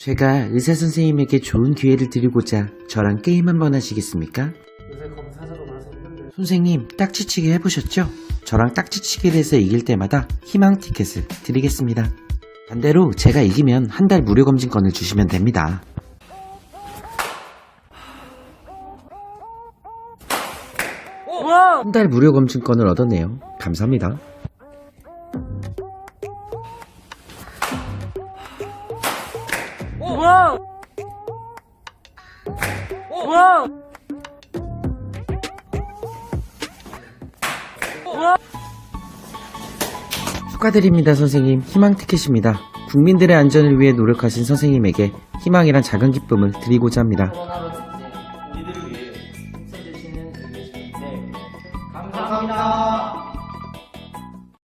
제가 의사 선생님에게 좋은 기회를 드리고자 저랑 게임 한번 하시겠습니까? 요새 검사자로 많아서 힘든데 선생님 딱지치기 해보셨죠? 저랑 딱지치기를 해서 이길 때마다 희망 티켓을 드리겠습니다. 반대로 제가 이기면 한 달 무료 검진권을 주시면 됩니다. 한 달 무료 검진권을 얻었네요. 감사합니다. 와! 와! 와! 축하드립니다, 선생님. 희망 티켓입니다. 국민들의 안전을 위해 노력하신 선생님에게 희망이란 작은 기쁨을 드리고자 합니다. 감사합니다.